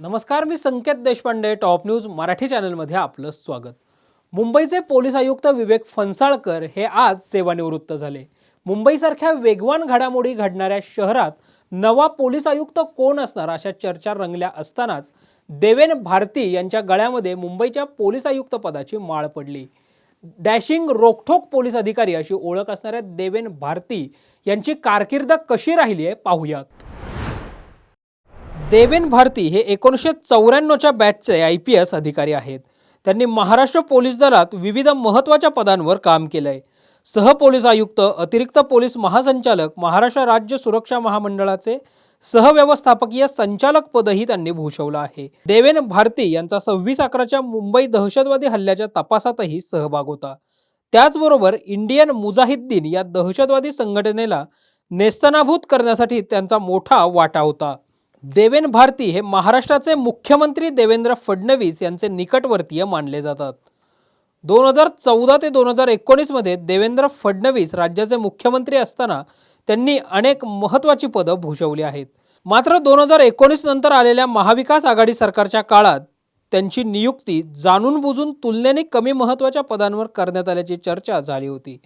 नमस्कार मी Sanket Deshpande top news Marathi चॅनलमध्ये आपलं स्वागत. मुंबईचे पोलीस आयुक्त विवेक फणसाळकर हे आज सेवानिवृत्त झाले. मुंबईसारख्या वेगवान घडामोडी घडणाऱ्या शहरात नवा पोलीस आयुक्त कोण असणार अशा चर्चा रंगल्या असतानाच देवेन भारती यांच्या गळ्यामध्ये मुंबईच्या पोलीस आयुक्त पदाची माळ पडली. डॅशिंग रोखठोक पोलीस अधिकारी अशी ओळख असणाऱ्या देवेन भारती यांची कारकीर्द कशी राहिली आहे पाहूयात. देवेन भारती हे एकोणीसशे चौऱ्याण्णवच्या बॅचचे आय पी एस अधिकारी आहेत. त्यांनी महाराष्ट्र पोलीस दलात विविध महत्त्वाच्या पदांवर काम केलं आहे सह सहपोलीस आयुक्त अतिरिक्त पोलीस महासंचालक महाराष्ट्र राज्य सुरक्षा महामंडळाचे सहव्यवस्थापकीय संचालक पदही त्यांनी भूषवलं आहे. देवेन भारती यांचा सव्वीस अकराच्या मुंबई दहशतवादी हल्ल्याच्या तपासातही सहभाग होता. त्याचबरोबर इंडियन मुजाहिद्दीन या दहशतवादी संघटनेला नेस्तनाभूत करण्यासाठी त्यांचा मोठा वाटा होता. देवेन भारती हे महाराष्ट्राचे मुख्यमंत्री देवेंद्र फडणवीस यांचे निकटवर्तीय मानले जातात. दोन हजार चौदा ते दोन हजार एकोणीसमध्ये देवेंद्र फडणवीस राज्याचे मुख्यमंत्री असताना त्यांनी अनेक महत्त्वाची पदं भूषवली आहेत. मात्र दोन हजार एकोणीस नंतर आलेल्या महाविकास आघाडी सरकारच्या काळात त्यांची नियुक्ती जाणून बुजून तुलनेने कमी महत्त्वाच्या पदांवर करण्यात आल्याची चर्चा झाली होती.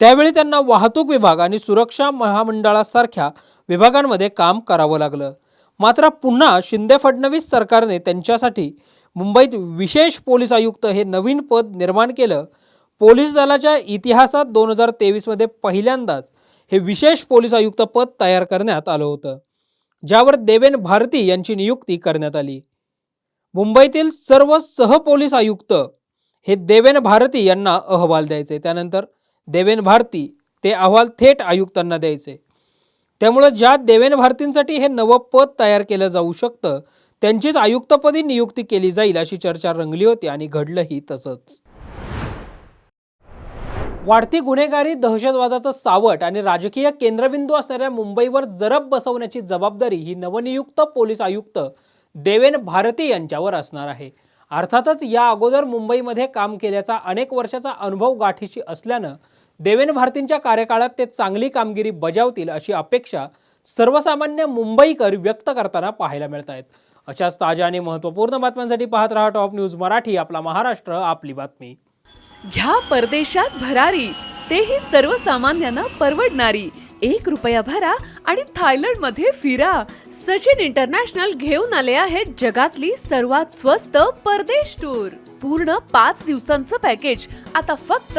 त्यावेळी त्यांना वाहतूक विभाग आणि सुरक्षा महामंडळासारख्या विभागांमध्ये काम करावं लागलं. मात्र पुन्हा शिंदे फडणवीस सरकारने त्यांच्यासाठी मुंबईत विशेष पोलीस आयुक्त हे नवीन पद निर्माण केलं. पोलीस दलाच्या इतिहासात दोन हजार तेवीसमध्ये पहिल्यांदाच हे विशेष पोलीस आयुक्त पद तयार करण्यात आलं होतं ज्यावर देवेन भारती यांची नियुक्ती करण्यात आली. मुंबईतील सर्व सहपोलीस आयुक्त हे देवेन भारती यांना अहवाल द्यायचे. त्यानंतर देवेन भारती ते अहवाल थेट आयुक्तांना द्यायचे. त्यामुळं ज्या देवेन भारतींसाठी हे नवं पद तयार केलं जाऊ शकतं त्यांचीच आयुक्तपदी नियुक्ती केली जाईल अशी चर्चा रंगली होती आणि घडलंही तसंच. वाढती गुन्हेगारी दहशतवादाचं सावट आणि राजकीय केंद्रबिंदू असणाऱ्या मुंबईवर जरब बसवण्याची जबाबदारी ही नवनियुक्त पोलीस आयुक्त देवेन भारती यांच्यावर असणार आहे. अर्थातच या अगोदर मुंबईमध्ये काम केल्याचा अनेक वर्षाचा अनुभव गाठीशी असल्यानं देवेन भारतींच्या कार्यकाळात ते चांगली कामगिरी बजावतील अशी अपेक्षा सर्वसामान्य मुंबईकर व्यक्त करताना पाहायला मिळत आहेत. अशाच ताज्या आणि महत्त्वपूर्ण बातम्यांसाठी पाहत राहा टॉप न्यूज मराठी आपला महाराष्ट्र आपली बातमी. घ्या परदेशात भरारी तेही सर्वसामान्यांना परवडणारी. एक रुपया भरा आणि थायलंडमध्ये फिरा. सचिन इंटरनॅशनल घेऊन आले आहेत जगातली सर्वात स्वस्त परदेश टूर. पूर्ण पाच दिवसांचं पॅकेज. आता फक्त